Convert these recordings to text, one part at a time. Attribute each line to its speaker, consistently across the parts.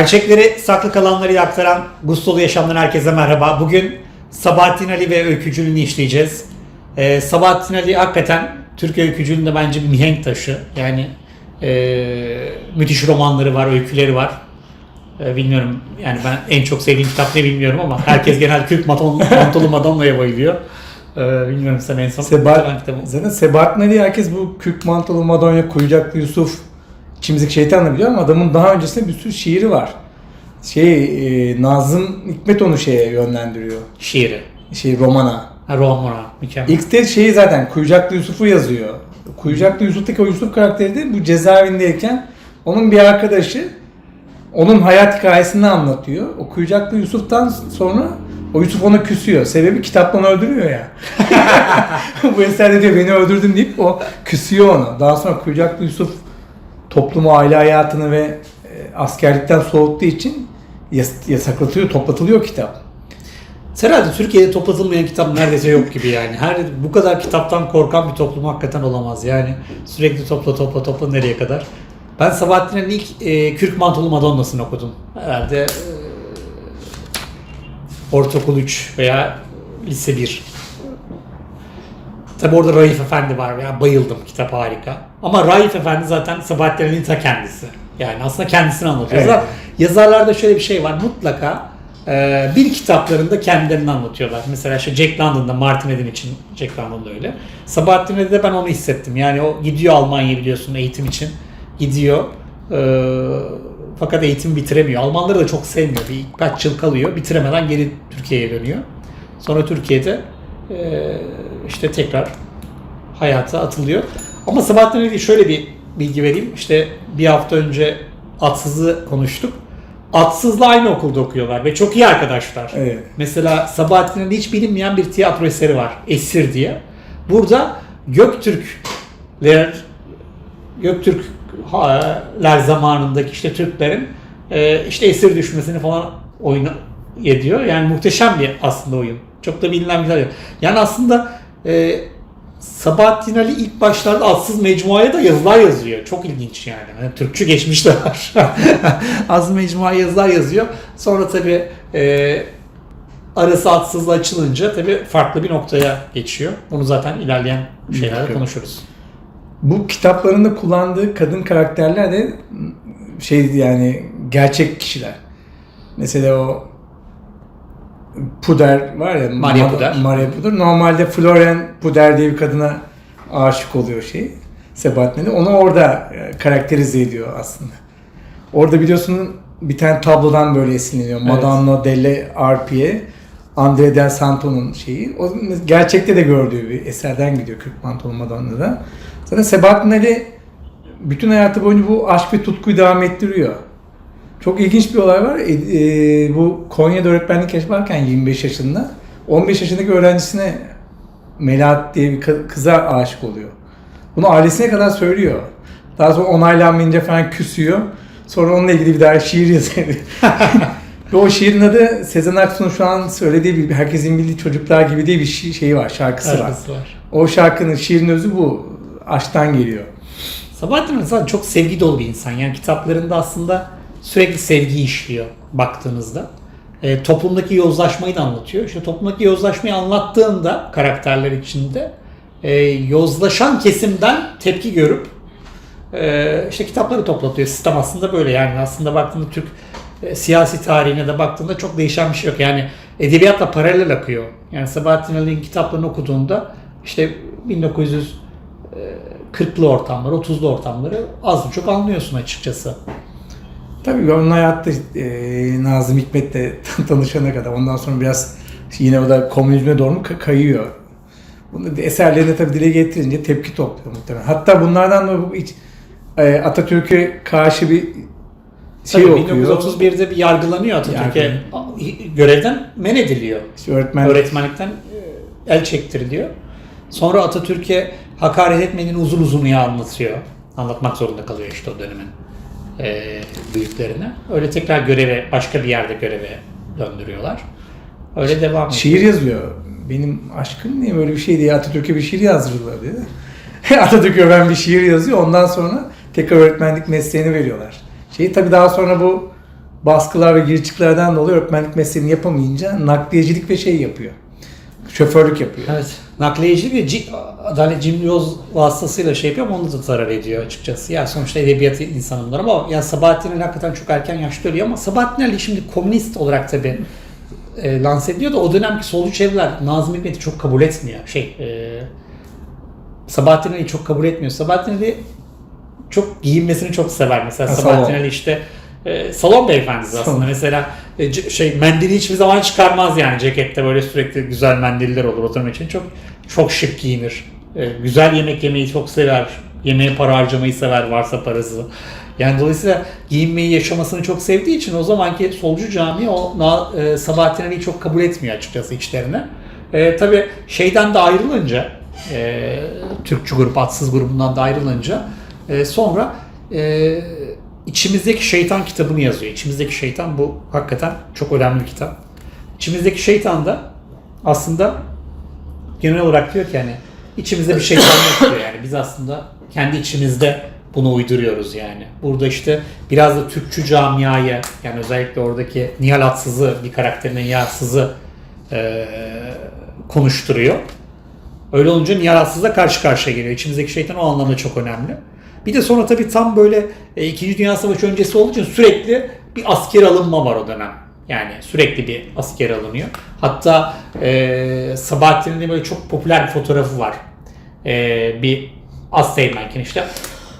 Speaker 1: Gerçekleri saklı kalanları aktaran Gustolu Yaşam'dan herkese merhaba. Bugün Sabahattin Ali ve öykücülüğünü işleyeceğiz. Ee, Sabahattin Ali hakikaten Türk öykücülüğünde bence bir mihenk taşı. Yani ee, müthiş romanları var, öyküleri var. Ee, bilmiyorum yani ben en çok sevdiğim kitap ne bilmiyorum ama herkes genel Kürk Maton, Mantolu Madonna'ya bayılıyor. Ee, bilmiyorum sen en son hangi kitabı-
Speaker 2: zaten Sebahattin Ali herkes bu kürk mantolu Madonya, Kuyucaklı Yusuf, İçimizdeki Şeytan'la biliyor ama adamın daha öncesinde bir sürü şiiri var. Şey, e, Nazım Hikmet onu şeye yönlendiriyor.
Speaker 1: şiiri.
Speaker 2: Şey, romana.
Speaker 1: Ha, Romana, mükemmel.
Speaker 2: İlk de şeyi zaten Kuyucaklı Yusuf'u yazıyor. Kuyucaklı Yusuf'taki o Yusuf karakteri de bu cezaevindeyken onun bir arkadaşı onun hayat hikayesini anlatıyor. O Kuyucaklı Yusuf'tan sonra o Yusuf ona küsüyor. Sebebi kitaptan öldürüyor ya. bu eserde diyor beni öldürdün deyip o küsüyor ona. Daha sonra Kuyucaklı Yusuf toplumu, aile hayatını ve e, askerlikten soğuttuğu için yas- yasaklatıyor, toplatılıyor kitap.
Speaker 1: Herhalde Türkiye'de toplatılmayan kitap neredeyse yok gibi yani. Her bu kadar kitaptan korkan bir toplum hakikaten olamaz. Yani sürekli topla topla topla nereye kadar? Ben Sabahattin'in ilk e, Kürk Mantolu Madonna'sını okudum. Herhalde e, ortaokul 3 veya lise 1. Tabi orada Raif Efendi var ya bayıldım kitap harika. Ama Raif Efendi zaten Sabahattin'in ta kendisi. Yani aslında kendisini anlatıyor.
Speaker 2: Evet.
Speaker 1: Yazarlarda şöyle bir şey var mutlaka e, bir kitaplarında kendilerini anlatıyorlar. Mesela işte Jack London'da Martin Eden için Jack London'da öyle. Sabahattin Ali'de ben onu hissettim. Yani o gidiyor Almanya biliyorsun eğitim için. Gidiyor. E, fakat eğitim bitiremiyor. Almanları da çok sevmiyor. Bir kaç yıl kalıyor. Bitiremeden geri Türkiye'ye dönüyor. Sonra Türkiye'de e, işte tekrar hayata atılıyor. Ama Sabahattin Ali şöyle bir bilgi vereyim. İşte bir hafta önce Atsız'ı konuştuk. Atsız'la aynı okulda okuyorlar ve çok iyi arkadaşlar.
Speaker 2: Evet.
Speaker 1: Mesela Sabahattin Ali hiç bilinmeyen bir tiyatro eseri var. Esir diye. Burada Göktürkler Göktürkler zamanındaki işte Türklerin e, işte esir düşmesini falan oyunu ediyor. Yani muhteşem bir aslında oyun. Çok da bilinen bir şey. Yani aslında e, Sabahattin Ali ilk başlarda Atsız Mecmua'ya da yazılar yazıyor. Çok ilginç yani. yani Türkçü geçmiş de var. Az Mecmua'ya yazılar yazıyor. Sonra tabi e, arası atsızla açılınca tabi farklı bir noktaya geçiyor. Bunu zaten ilerleyen şeylerde konuşuruz.
Speaker 2: Bu kitaplarında kullandığı kadın karakterler de şey yani gerçek kişiler. Mesela o Puder var ya.
Speaker 1: Maria
Speaker 2: Ma-
Speaker 1: Puder.
Speaker 2: Maria Puder. Normalde Florian Puder diye bir kadına aşık oluyor şey. Sebahattin Ali. Onu orada e, karakterize ediyor aslında. Orada biliyorsun bir tane tablodan böyle esinleniyor.
Speaker 1: Evet.
Speaker 2: Madonna delle Arpie. Andrea del Santo'nun şeyi. O gerçekte de gördüğü bir eserden gidiyor Kürk Mantolu Madonna'da. Zaten Sebahattin Ali bütün hayatı boyunca bu aşk ve tutkuyu devam ettiriyor. Çok ilginç bir olay var. E, e, bu Konya'da öğretmenlik yaparken 25 yaşında 15 yaşındaki öğrencisine Melahat diye bir kı- kıza aşık oluyor. Bunu ailesine kadar söylüyor. Daha sonra onaylanmayınca falan küsüyor. Sonra onunla ilgili bir daha şiir yazıyor. Ve o şiirin adı Sezen Aksu'nun şu an söylediği bir herkesin bildiği çocuklar gibi diye bir şi- şeyi var, şarkısı var.
Speaker 1: Şarkısı var.
Speaker 2: O şarkının, şiirin özü bu. Aşktan geliyor.
Speaker 1: Sabahattin zaten çok sevgi dolu bir insan. Yani kitaplarında aslında sürekli sevgi işliyor baktığınızda. E, toplumdaki yozlaşmayı da anlatıyor. İşte toplumdaki yozlaşmayı anlattığında karakterler içinde e, yozlaşan kesimden tepki görüp e, işte kitapları toplatıyor. Sistem aslında böyle yani aslında baktığında Türk e, siyasi tarihine de baktığında çok değişen bir şey yok. Yani edebiyatla paralel akıyor. Yani Sabahattin Ali'nin kitaplarını okuduğunda işte 1900 40'lı ortamları, 30'lu ortamları az mı çok anlıyorsun açıkçası.
Speaker 2: Tabii onun hayatta e, Nazım Hikmet'le tanışana kadar ondan sonra biraz yine o da komünizme doğru mu ka- kayıyor. Bunu da eserlerinde tabii dile getirince tepki topluyor muhtemelen. Hatta bunlardan da hiç e, Atatürk'e karşı bir şey
Speaker 1: Tabii
Speaker 2: okuyor.
Speaker 1: 1931'de bir yargılanıyor Atatürk'e. Görevden men ediliyor.
Speaker 2: İşte öğretmen
Speaker 1: Öğretmenlikten e, el çektiriliyor. Sonra Atatürk'e hakaret etmediğini uzun uzun ya anlatıyor. Anlatmak zorunda kalıyor işte o dönemin e, büyüklerine. Öyle tekrar göreve, başka bir yerde göreve döndürüyorlar. Öyle devam ediyor.
Speaker 2: şiir yazıyor. Benim aşkım niye böyle bir şey diye Atatürk'e bir şiir yazdırdılar diye. Atatürk öven bir şiir yazıyor. Ondan sonra tekrar öğretmenlik mesleğini veriyorlar. Şeyi tabii daha sonra bu baskılar ve girişiklerden dolayı öğretmenlik mesleğini yapamayınca nakliyecilik ve şey yapıyor. Şoförlük yapıyor.
Speaker 1: Evet. Nakliyecilik ve C- Adalet Cem Yoz vasıtasıyla şey yapıyor ama onu da zarar ediyor açıkçası. Ya sonuçta edebiyat insanı bunlar ama ya Sabahattin Ali hakikaten çok erken yaşta ölüyor ama Sabahattin Ali şimdi komünist olarak tabii e, lanse ediliyor da o dönemki solcu çevreler Nazım Hikmet'i çok kabul etmiyor. Şey, e, Sabahattin Ali'yi çok kabul etmiyor. Sabahattin Ali çok giyinmesini çok sever. Mesela
Speaker 2: Ha,
Speaker 1: Sabahattin. Ali işte e, salon beyefendisi aslında. Mesela e, şey mendili hiçbir zaman çıkarmaz yani cekette böyle sürekli güzel mendiller olur oturmak için. Çok çok şık giyinir. E, güzel yemek yemeyi çok sever. Yemeğe para harcamayı sever varsa parası. Yani dolayısıyla giyinmeyi yaşamasını çok sevdiği için o zamanki solcu cami o e, Sabahattin Ali'yi çok kabul etmiyor açıkçası içlerine. E, Tabi şeyden de ayrılınca e, Türkçü grup, Atsız grubundan da ayrılınca e, sonra e, içimizdeki şeytan kitabını yazıyor. İçimizdeki şeytan bu hakikaten çok önemli bir kitap. İçimizdeki şeytan da aslında genel olarak diyor ki yani içimizde bir şeytan yok diyor yani. Biz aslında kendi içimizde bunu uyduruyoruz yani. Burada işte biraz da Türkçü camiaya yani özellikle oradaki Nihal Atsız'ı bir karakterine Nihal Atsız'ı eee, konuşturuyor. Öyle olunca Nihal Atsız'la karşı karşıya geliyor. İçimizdeki şeytan o anlamda çok önemli. Bir de sonra tabii tam böyle e, İkinci Dünya Savaşı öncesi olduğu için sürekli bir asker alınma var o dönem. Yani sürekli bir asker alınıyor. Hatta e, Sabahattin'in de böyle çok popüler bir fotoğrafı var. E, bir Asteğmenken işte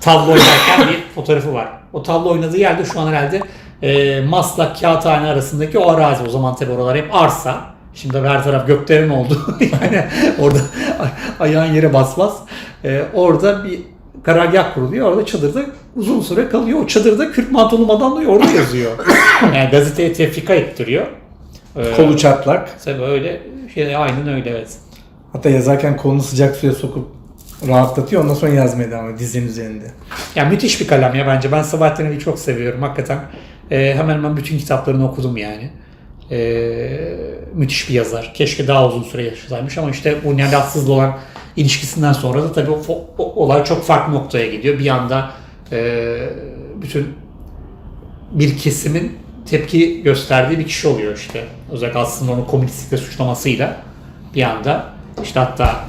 Speaker 1: tablo oynarken bir fotoğrafı var. O tablo oynadığı yerde şu an herhalde e, Maslak Kağıthane arasındaki o arazi. O zaman tabii oralar hep arsa. Şimdi her taraf göklerin oldu. yani orada ayağın yere basmaz. E, orada bir karargah kuruluyor. Orada çadırda uzun süre kalıyor. O çadırda Kürt mantolu madam diyor orada yazıyor. yani gazeteye tefrika ettiriyor. E,
Speaker 2: Kolu çatlak.
Speaker 1: Tabii öyle şey aynen öyle evet.
Speaker 2: Hatta yazarken kolunu sıcak suya sokup rahatlatıyor. Ondan sonra yazmaya devam ediyor dizinin üzerinde.
Speaker 1: Ya müthiş bir kalem ya bence. Ben Sabahattin Ali'yi çok seviyorum hakikaten. Ee, hemen hemen bütün kitaplarını okudum yani. Ee, müthiş bir yazar. Keşke daha uzun süre yaşasaymış ama işte bu Nihalasız'la olan ilişkisinden sonra da tabii o, o- olay çok farklı noktaya gidiyor. Bir anda e, bütün bir kesimin tepki gösterdiği bir kişi oluyor işte. Özellikle aslında onu komünistlikle suçlamasıyla bir anda işte hatta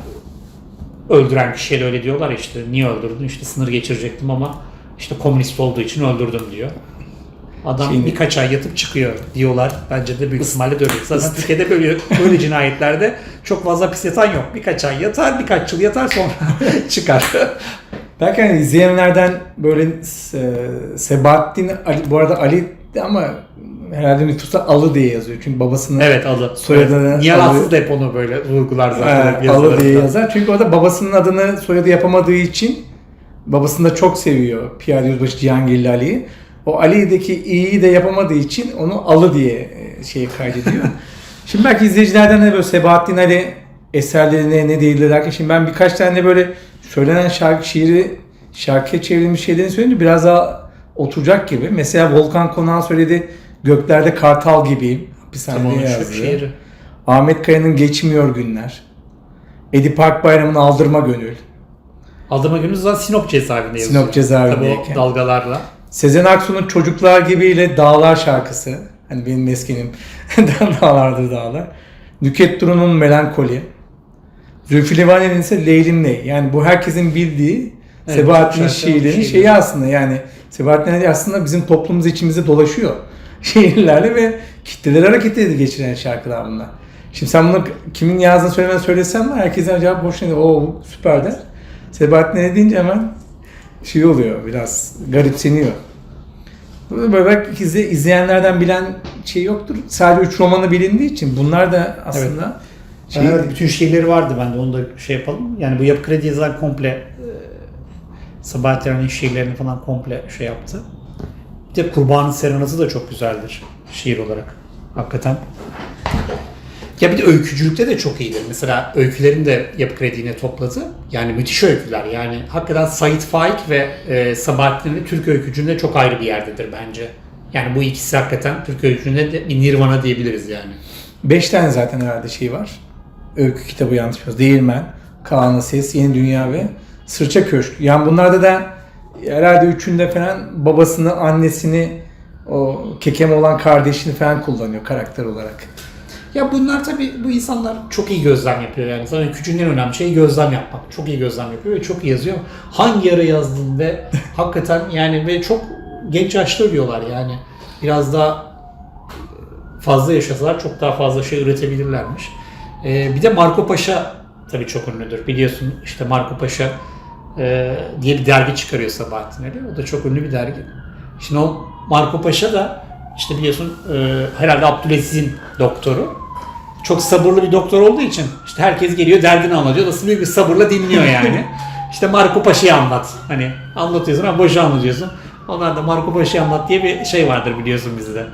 Speaker 1: öldüren kişiye de öyle diyorlar işte niye öldürdün işte sınır geçirecektim ama işte komünist olduğu için öldürdüm diyor. Adam
Speaker 2: Şimdi-
Speaker 1: birkaç ay yatıp çıkıyor diyorlar. Bence de büyük ihtimalle de öyle. Zaten Türkiye'de böyle, böyle cinayetlerde çok fazla pis yatan yok. Birkaç ay yatar, birkaç yıl yatar sonra çıkar.
Speaker 2: Belki hani izleyenlerden böyle e, Sebahattin Ali, bu arada Ali ama herhalde nüfusta Alı diye yazıyor. Çünkü babasının
Speaker 1: evet adı.
Speaker 2: Soyadını
Speaker 1: Evet. Da hep onu böyle vurgular zaten.
Speaker 2: e, Alı diye yazar. Çünkü orada babasının adını soyadı yapamadığı için babasını da çok seviyor Pierre Yüzbaşı Cihangirli Ali'yi. O Ali'deki i'yi de yapamadığı için onu Alı diye şey kaydediyor. şimdi belki izleyicilerden de böyle Sebahattin Ali eserlerine ne değildir derken şimdi ben birkaç tane böyle söylenen şarkı şiiri şarkıya çevrilmiş şeylerini söyleyince biraz daha oturacak gibi. Mesela Volkan Konak'ın söylediği Göklerde Kartal gibi hapishanede
Speaker 1: Tamam, şu
Speaker 2: yazdığı.
Speaker 1: şiiri.
Speaker 2: Ahmet Kaya'nın Geçmiyor Günler. Edip Akbayram'ın Aldırma Gönül.
Speaker 1: Aldırma günü zaten Sinop cezaevinde yazıyor.
Speaker 2: Sinop cezaevindeyken.
Speaker 1: Tabii o dalgalarla.
Speaker 2: Sezen Aksu'nun Çocuklar Gibi'yle Dağlar şarkısı. Hani benim meskenim dağlardır dağlar. Nüket Duru'nun Melankoli. Zülfü Livaneli'nin ise Leylim Ney. Yani bu herkesin bildiği
Speaker 1: Evet,
Speaker 2: Sebahattin'in
Speaker 1: çok şarkı,
Speaker 2: şiirlerinin
Speaker 1: şiir.
Speaker 2: şeyi aslında yani Sebahattin Ali aslında bizim toplumumuz içimizde dolaşıyor. Şiirlerle ve kitleleri harekete geçiren şarkılar bunlar. Şimdi sen bunu kimin yazdığını söylemeden söylesen var herkesin acaba boşuna der. Oo süper der. Sebahattin Ali deyince hemen şey oluyor biraz garipseniyor. Böyle belki izle, izleyenlerden bilen şey yoktur. Sadece üç romanı bilindiği için bunlar da aslında şey,
Speaker 1: Evet, bütün şiirleri vardı bende onu da şey yapalım. Yani bu Yapı Kredi yazar komple e, şiirlerini falan komple şey yaptı. Bir de Kurbanın Serenatı da çok güzeldir şiir olarak. Hakikaten. Ya bir de öykücülükte de çok iyidir. Mesela öykülerini de Yapı Kredi yine topladı. Yani müthiş öyküler. Yani hakikaten Sait Faik ve e, Sabahattin Ali Türk öykücülüğünde çok ayrı bir yerdedir bence. Yani bu ikisi hakikaten Türk öykücülüğünde de bir nirvana diyebiliriz yani.
Speaker 2: beş tane zaten herhalde şey var. Öykü kitabı yanlış bilmiyoruz. Değirmen, Kaan'la Ses, Yeni Dünya ve Sırça Köşk. Yani bunlarda da herhalde üçünde falan babasını, annesini o kekem olan kardeşini falan kullanıyor karakter olarak.
Speaker 1: Ya bunlar tabii bu insanlar çok iyi gözlem yapıyor yani. Zaten küçüğün en önemli şey gözlem yapmak. Çok iyi gözlem yapıyor ve çok iyi yazıyor. Hangi ara yazdın ve hakikaten yani ve çok genç yaşta ölüyorlar yani. Biraz daha fazla yaşasalar çok daha fazla şey üretebilirlermiş. Ee, bir de Marco Paşa tabii çok ünlüdür. Biliyorsun işte Marco Paşa e, diye bir dergi çıkarıyor Sabahattin Ali. O da çok ünlü bir dergi. Şimdi o Marco Paşa da işte biliyorsun e, herhalde Abdülaziz'in doktoru. Çok sabırlı bir doktor olduğu için işte herkes geliyor derdini anlatıyor. Nasıl büyük bir sabırla dinliyor yani. işte Marco Paşa'yı anlat. Hani anlatıyorsun ama boşa anlatıyorsun. Onlar da Marco Paşa'yı anlat diye bir şey vardır biliyorsun bizde.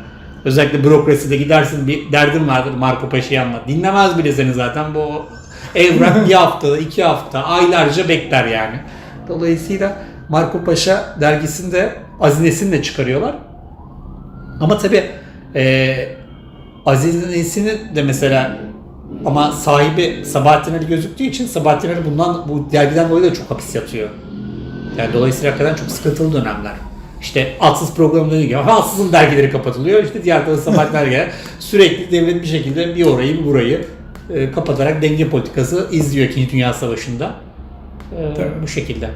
Speaker 1: Özellikle bürokraside gidersin bir derdin vardır Marco Paşa'yı anlat. Dinlemez bile seni zaten bu evrak bir hafta, iki hafta, aylarca bekler yani. Dolayısıyla Marco Paşa dergisinde Aziz de çıkarıyorlar. Ama tabi e, Aziz Nesin'i de mesela ama sahibi Sabahattin Ali gözüktüğü için Sabahattin Ali bundan bu dergiden dolayı da çok hapis yatıyor. Yani dolayısıyla hakikaten çok sıkıntılı dönemler. İşte Atsız programı dediği gibi Atsız'ın dergileri kapatılıyor. İşte diğer tarafta Sabahattin Ali sürekli devlet bir şekilde bir orayı bir burayı e, kapatarak denge politikası izliyor 2. Dünya Savaşı'nda. E,
Speaker 2: Tabii.
Speaker 1: bu şekilde.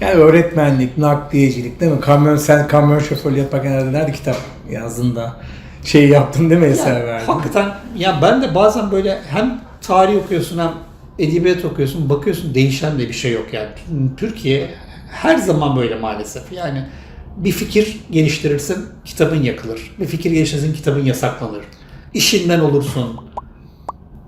Speaker 2: Yani öğretmenlik, nakliyecilik değil mi? Kamyon, sen kamyon şoförlüğü yaparken herhalde nerede kitap yazdığında şey yaptın değil mi eser
Speaker 1: Yani
Speaker 2: verdin?
Speaker 1: hakikaten ya ben de bazen böyle hem tarih okuyorsun hem edebiyat okuyorsun bakıyorsun değişen de bir şey yok yani. Türkiye her zaman böyle maalesef. Yani bir fikir geliştirirsin kitabın yakılır. Bir fikir geliştirirsin kitabın yasaklanır. İşinden olursun.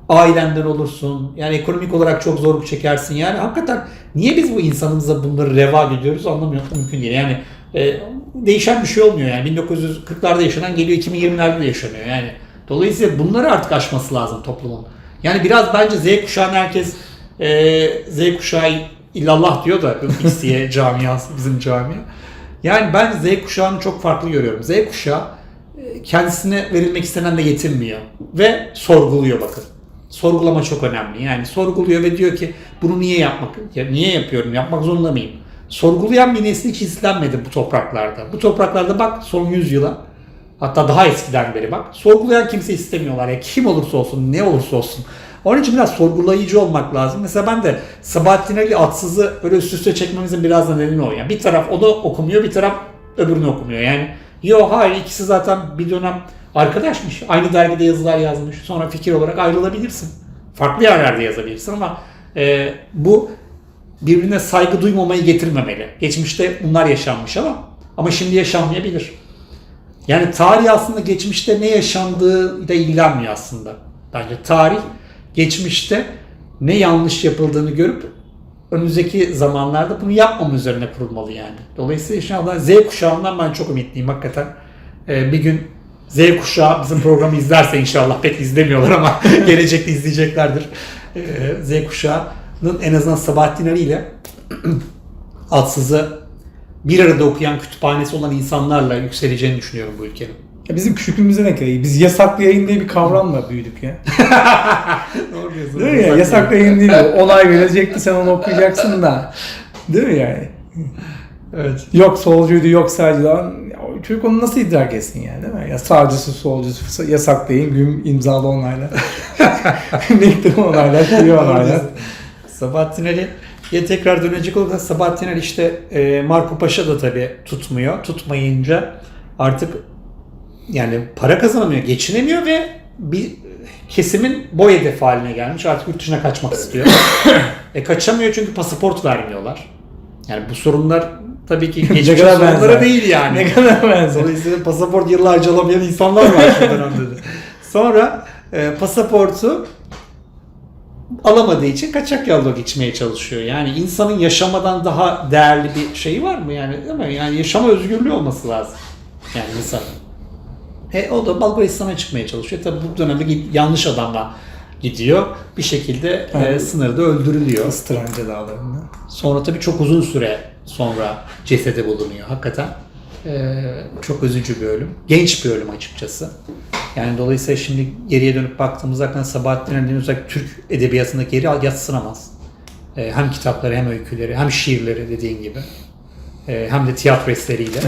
Speaker 1: Ailenden olursun. Yani ekonomik olarak çok zorluk çekersin. Yani hakikaten niye biz bu insanımıza bunları reva ediyoruz anlamıyorum. Mümkün değil. Yani e, değişen bir şey olmuyor yani. 1940'larda yaşanan geliyor 2020'lerde de yaşanıyor. Yani dolayısıyla bunları artık aşması lazım toplumun. Yani biraz bence Z kuşağını herkes e, Z kuşağı illallah diyor da X'ye camiası bizim camia. Yani ben Z kuşağını çok farklı görüyorum. Z kuşağı e, kendisine verilmek istenenle yetinmiyor ve sorguluyor bakın. Sorgulama çok önemli. Yani sorguluyor ve diyor ki bunu niye yapmak, ya niye yapıyorum, yapmak zorunda mıyım? Sorgulayan bir nesil hiç izlenmedi bu topraklarda. Bu topraklarda bak son 100 yıla hatta daha eskiden beri bak sorgulayan kimse istemiyorlar ya kim olursa olsun ne olursa olsun. Onun için biraz sorgulayıcı olmak lazım. Mesela ben de Sabahattin Ali Atsız'ı öyle üst üste çekmemizin biraz nedeni o. Yani bir taraf onu okumuyor bir taraf öbürünü okumuyor. Yani yok hayır ikisi zaten bir dönem arkadaşmış. Aynı dergide yazılar yazmış. Sonra fikir olarak ayrılabilirsin. Farklı yerlerde yazabilirsin ama e, bu birbirine saygı duymamayı getirmemeli. Geçmişte bunlar yaşanmış ama ama şimdi yaşanmayabilir. Yani tarih aslında geçmişte ne yaşandığı da ilgilenmiyor aslında. Bence tarih geçmişte ne yanlış yapıldığını görüp önümüzdeki zamanlarda bunu yapmama üzerine kurulmalı yani. Dolayısıyla inşallah Z kuşağından ben çok ümitliyim hakikaten. Ee, bir gün Z kuşağı bizim programı izlerse inşallah pek izlemiyorlar ama gelecekte izleyeceklerdir. Ee, Z kuşağının en azından Sabahattin Ali ile Atsız'ı bir arada okuyan kütüphanesi olan insanlarla yükseleceğini düşünüyorum bu ülkenin.
Speaker 2: Ya bizim küçüklüğümüzde ne kadar iyi. Biz yasaklı yayın diye bir kavramla büyüdük ya.
Speaker 1: Doğru diyorsun.
Speaker 2: Değil mi ya? Yasaklı yayın değil mi? Olay verecekti sen onu okuyacaksın da. Değil mi yani?
Speaker 1: Evet.
Speaker 2: Yok solcuydu yok sağcıydı. Çocuk onu nasıl idrak etsin yani değil mi? Ya sağcısı solcusu yasaklı yayın gün imzalı onayla. Mektubu onayla, şeyi onayla.
Speaker 1: Sabahattin Ali'ye tekrar dönecek olursak Sabahattin Ali işte e, Marco Paşa da tabii tutmuyor. Tutmayınca artık yani para kazanamıyor, geçinemiyor ve bir kesimin boy hedefi haline gelmiş. Artık yurt dışına kaçmak istiyor. e kaçamıyor çünkü pasaport vermiyorlar. Yani bu sorunlar tabii ki geçmiş
Speaker 2: benzer.
Speaker 1: değil yani.
Speaker 2: Ne kadar benzer.
Speaker 1: Dolayısıyla pasaport yıllarca alamayan insanlar var şu dönemde de. Sonra e, pasaportu alamadığı için kaçak yolla geçmeye çalışıyor. Yani insanın yaşamadan daha değerli bir şeyi var mı yani değil mi? Yani yaşama özgürlüğü olması lazım. Yani insanın. E, o da Bulgaristan'a çıkmaya çalışıyor. Tabii bu dönemde yanlış adamla gidiyor. Bir şekilde e,
Speaker 2: Evet.
Speaker 1: sınırda öldürülüyor.
Speaker 2: Istranca dağlarında.
Speaker 1: Sonra tabii çok uzun süre sonra cesedi bulunuyor. Hakikaten eee, çok üzücü bir ölüm. Genç bir ölüm açıkçası. Yani dolayısıyla şimdi geriye dönüp baktığımızda hakikaten Sabahattin Ali'nin özellikle Türk edebiyatındaki yeri yatsınamaz. Eee, hem kitapları hem öyküleri hem şiirleri dediğin gibi. Eee, hem de tiyatro eseriyle.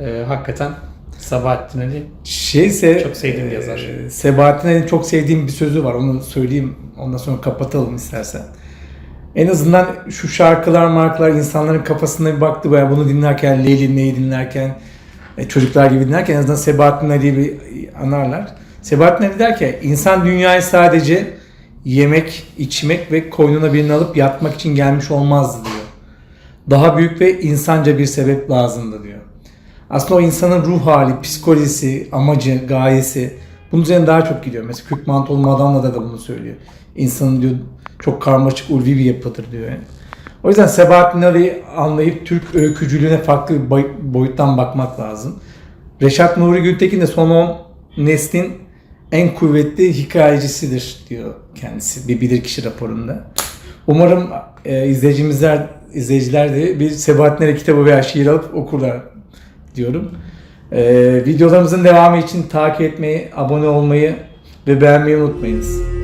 Speaker 1: Eee, hakikaten Sabahattin Ali.
Speaker 2: Şeyse
Speaker 1: Çok sevdiğim bir
Speaker 2: e,
Speaker 1: yazar.
Speaker 2: Sebahattin Ali'nin çok sevdiğim bir sözü var. Onu söyleyeyim. Ondan sonra kapatalım istersen. En azından şu şarkılar markalar insanların kafasına bir baktı veya bunu dinlerken Leyli neyi dinlerken e, çocuklar gibi dinlerken en azından Sebahattin Ali'yi bir anarlar. Sebahattin Ali der ki insan dünyaya sadece yemek, içmek ve koynuna birini alıp yatmak için gelmiş olmazdı diyor. Daha büyük ve insanca bir sebep lazımdı diyor. Aslında o insanın ruh hali, psikolojisi, amacı, gayesi bunun üzerine daha çok gidiyor. Mesela Kürk Mantolu Madonna da, da bunu söylüyor. İnsanın diyor çok karmaşık, ulvi bir yapıdır diyor. Yani. O yüzden Sebahattin Ali'yi anlayıp Türk öykücülüğüne farklı bir boy- boyuttan bakmak lazım. Reşat Nuri Gültekin de son 10 neslin en kuvvetli hikayecisidir diyor kendisi bir bilirkişi raporunda. Umarım e, izleyicimizler izleyiciler de bir Sebahattin Ali kitabı veya şiir alıp okurlar diyorum. E, videolarımızın devamı için takip etmeyi, abone olmayı ve beğenmeyi unutmayınız.